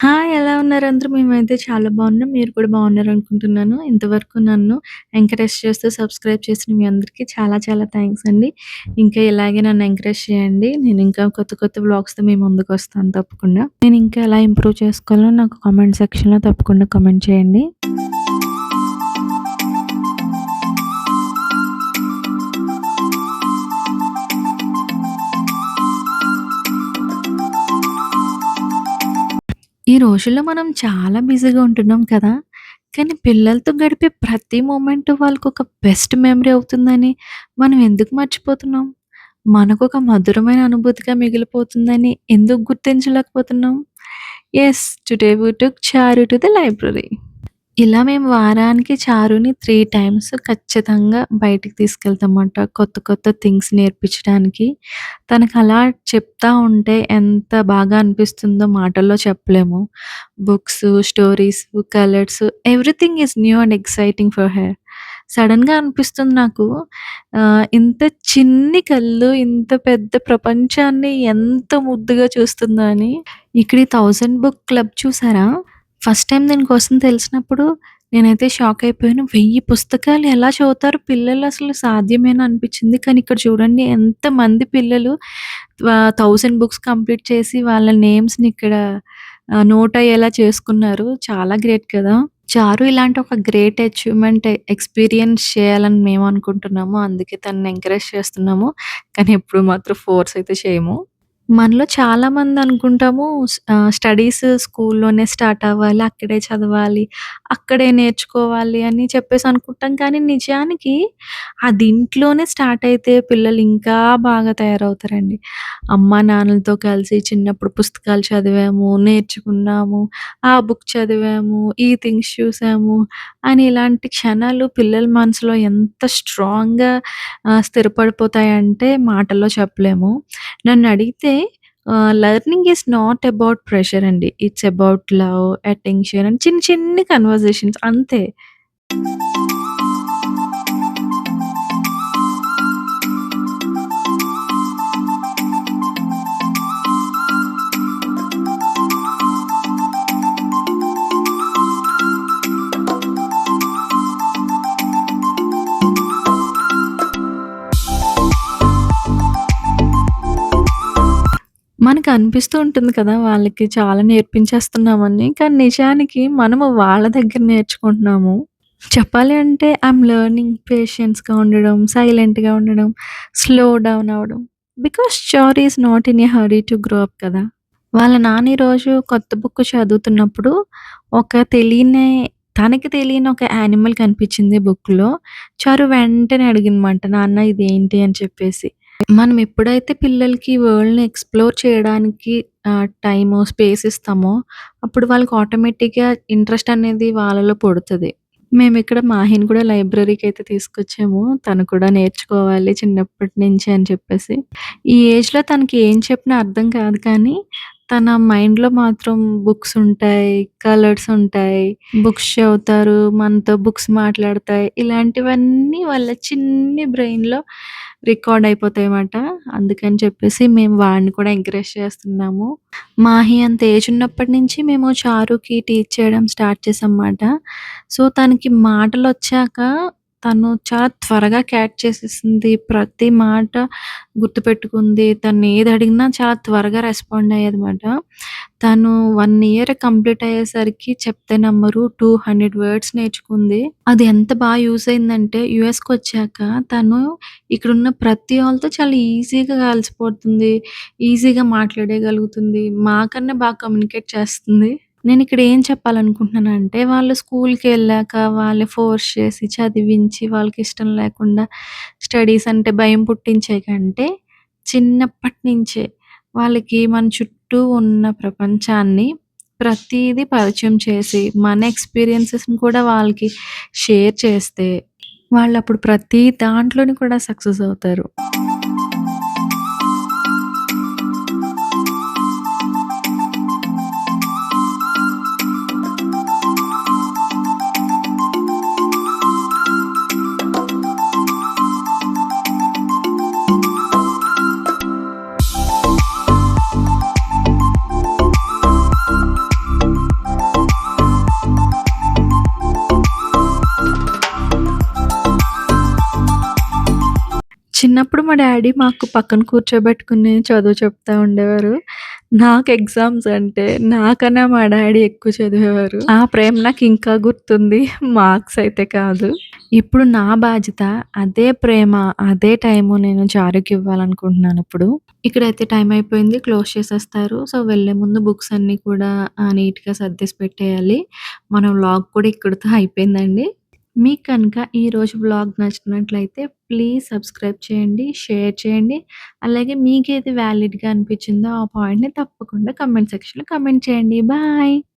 Hi! ఎలా ఉన్నారు అందరూ? మేమైతే చాలా బాగున్నాం. మీరు కూడా బాగున్నారనుకుంటున్నాను. ఇంతవరకు నన్ను ఎంకరేజ్ చేస్తూ సబ్స్క్రైబ్ చేసిన మీ అందరికీ చాలా చాలా థాంక్స్ అండి. ఇంకా ఇలాగే నన్ను ఎంకరేజ్ చేయండి. నేను ఇంకా కొత్త కొత్త వ్లాగ్స్‌తో మీ ముందుకొస్తాను తప్పకుండా. నేను ఇంకా ఎలా ఇంప్రూవ్ చేసుకోవాలో నాకు కామెంట్ సెక్షన్‌లో తప్పకుండా కామెంట్ చేయండి. ఈ రోజుల్లో మనం చాలా బిజీగా ఉంటున్నాం కదా! కానీ పిల్లలతో గడిపే ప్రతి మొమెంట్ వాళ్ళకొక బెస్ట్ మెమరీ అవుతుందని మనం ఎందుకు మర్చిపోతున్నాం? మనకొక మధురమైన అనుభూతిగా మిగిలిపోతుందని ఎందుకు గుర్తించలేకపోతున్నాం? Yes! Today we took Charu to the library. ఇలా మేము వారానికి చారుని 3 టైమ్స్ ఖచ్చితంగా బయటికి తీసుకెళ్తామాట. కొత్త కొత్త థింగ్స్ నేర్పించడానికి. తనకలా చెప్తా ఉంటే ఎంత బాగా అనిపిస్తుందో మాటల్లో చెప్పలేము. Books, stories, colours everything is new and exciting for her. సడెన్‌గా అనిపిస్తుంది నాకు ఆహ్, ఇంత చిన్ని కళ్ళు ఇంత పెద్ద ప్రపంచాన్ని ఎంత ముద్దుగా చూస్తుందో అని. ఇక్కడ ఈ 1000 బుక్ క్లబ్ చూసారా? ఫస్ట్ టైమ్ దీనికోసం తెలిసినప్పుడు నేనైతే షాక్ అయిపోయాను. 1000 పుస్తకాలు ఎలా చదువుతారు పిల్లలు అసలు సాధ్యమేనా అనిపించింది. కానీ ఇక్కడ చూడండి ఎంతమంది పిల్లలు ఆహ్, 1000 బుక్స్ కంప్లీట్ చేసి వాళ్ళ నేమ్స్‌ని ఇక్కడ ఆహ్, నోట్ అయ్యేలా చేసుకున్నారు. చాలా గ్రేట్ కదా! చారు ఇలాంటి ఒక గ్రేట్ అచీవ్‌మెంట్ ఎక్స్‌పీరియన్స్ చేయాలని మేము అనుకుంటున్నాము. అందుకే తనని ఎంకరేజ్ చేస్తున్నాము. కానీ ఎప్పుడు మాత్రం ఫోర్స్ అయితే చేయము. మనలో చాలామంది అనుకుంటాము స్ ఆహ్, స్టడీస్ స్కూల్లోనే స్టార్ట్ అవ్వాలి. అక్కడే చదవాలి. అక్కడే నేర్చుకోవాలి అని చెప్పేసి అనుకుంటాం. కానీ నిజానికి అది ఇంట్లోనే స్టార్ట్ అయితే పిల్లలు ఇంకా బాగా తయారవుతారండి. అమ్మా నాన్నలతో కలిసి చిన్నప్పుడు పుస్తకాలు చదివాము, నేర్చుకున్నాము, ఆ బుక్ చదివాము, ఈ థింగ్స్ చూసాము అని ఇలాంటి క్షణాలు పిల్లల మనసులో ఎంత స్ట్రాంగ్‌గా ఆహ్, స్థిరపడిపోతాయంటే మాటల్లో చెప్పలేము. నన్నడిగితే ఆహ్, learning is not about pressure అండి. It's about love, attention and చిన్ని చిన్ని కన్వర్జేషన్స్ అంతే. మనకు అనిపిస్తూ ఉంటుంది కదా! వాళ్ళకి చాలా నేర్పించేస్తున్నామని. కానీ నిజానికి మనము వాళ్ళ దగ్గర నేర్చుకుంటున్నాము. చెప్పాలి అంటే ఐఎమ్ లెర్నింగ్ పేషెన్స్‌గా ఉండడం, సైలెంట్‌గా ఉండడం, స్లో డౌన్ అవ్వడం. Because child is not in a hurry to grow up కదా! వాళ్ళ నాన్న ఈరోజు కొత్త బుక్ చదువుతున్నప్పుడు ఒక తెలియని తనకి తెలియని ఒక యానిమల్ కనిపించింది బుక్‌లో. చారు వెంటనే అడిగిందన్నమాట. నాన్న ఇదేంటి అని చెప్పేసి. మనం ఎప్పుడైతే పిల్లలకి వరల్డ్‌ని ఎక్స్‌ప్లోర్ చేయడానికి ఆహ్, టైము, స్పేస్ ఇస్తామో అప్పుడు వాళ్ళకి ఆటోమేటిక్‌గా ఇంట్రెస్ట్ అనేది వాళ్ళలో పుడతది. మేమిక్కడ మాహిని కూడా లైబ్రరీకైతే తీసుకొచ్చాము. తను కూడా నేర్చుకోవాలి చిన్నప్పటి నుంచి అని చెప్పేసి. ఈ ఏజ్‌లో తనకి ఏం చెప్పినా అర్థం కాదు కానీ తన మైండ్‌లో మాత్రం బుక్స్ ఉంటాయి, కలర్స్ ఉంటాయి, బుక్స్ చదువుతారు, మనతో బుక్స్ మాట్లాడతాయి. ఇలాంటివన్నీ వాళ్ళ చిన్ని బ్రెయిన్‌లో రికార్డ్ అయిపోతాయన్నమాట. అందుకని చెప్పేసి మేము వాడిని కూడా ఎంకరేజ్ చేస్తున్నాము. మాహి అంత ఏజ్ ఉన్నప్పటి నుంచి మేము చారుకి టీచ్ చేయడం స్టార్ట్ చేశామన్నమాట. సో, తనకి మాటలొచ్చాక తను చాలా త్వరగా క్యాచ్ చేసేసింది. ప్రతి మాట గుర్తుపెట్టుకుంది. తను ఏది అడిగినా చాలా త్వరగా రెస్పాండ్ అయ్యేదన్నమాట. తను 1 ఇయర్ కంప్లీట్ అయ్యేసరికి చెప్తే నమ్మరు 200 వర్డ్స్ నేర్చుకుంది. అది ఎంత బాగా యూజ్ అయిందంటే యూఎస్‌కొచ్చాక తను ఇక్కడున్న ప్రతి వాళ్ళతో చాలా ఈజీగా కలిసిపోతుంది. ఈజీగా మాట్లాడేయగలుగుతుంది. మాకన్నా బాగా కమ్యూనికేట్ చేస్తుంది. నేనిక్కడ ఏం చెప్పాలనుకుంటున్నానంటే వాళ్ళు స్కూల్‌కెళ్ళాక వాళ్ళు ఫోర్స్ చేసి చదివించి వాళ్ళకి ఇష్టం లేకుండా స్టడీస్ అంటే భయం పుట్టించే కంటే చిన్నప్పటి నుంచే వాళ్ళకి మన చుట్టూ ఉన్న ప్రపంచాన్ని ప్రతీదీ పరిచయం చేసి మన ఎక్స్‌పీరియన్సెస్‌ని కూడా వాళ్ళకి షేర్ చేస్తే వాళ్ళప్పుడు ప్రతి దాంట్లోని కూడా సక్సెస్ అవుతారు. మా డాడీ మాకు పక్కన కూర్చోబెట్టుకుని చదువు చెప్తా ఉండేవారు. నాకు ఎగ్జామ్స్ అంటే నాకన్నా మా డాడీ ఎక్కువ చదివేవారు. ఆ ప్రేమ నాకు ఇంకా గుర్తుంది. మార్క్స్ అయితే కాదు. ఇప్పుడు నా బాధ్యత అదే ప్రేమ, అదే టైము నేను జారుకి ఇవ్వాలనుకుంటున్నాను ఇప్పుడు. ఇక్కడైతే టైం అయిపోయింది. క్లోజ్ చేసేస్తారు. సో, వెళ్ళే ముందు బుక్స్ అన్నీ కూడా నీట్‌గా సర్దేసి పెట్టేయాలి. మన వ్లాగ్ కూడా ఇక్కడితో అయిపోయిందండి. మీకు కనుక ఈరోజు వ్లాగ్ నచ్చినట్లయితే ప్లీజ్ సబ్స్క్రైబ్ చేయండి, షేర్ చేయండి. అలాగే మీకేది వ్యాలిడ్‌గా అనిపించిందో ఆ పాయింట్‌ని తప్పకుండా కమెంట్ సెక్షన్‌లో కమెంట్ చేయండి. బాయ్.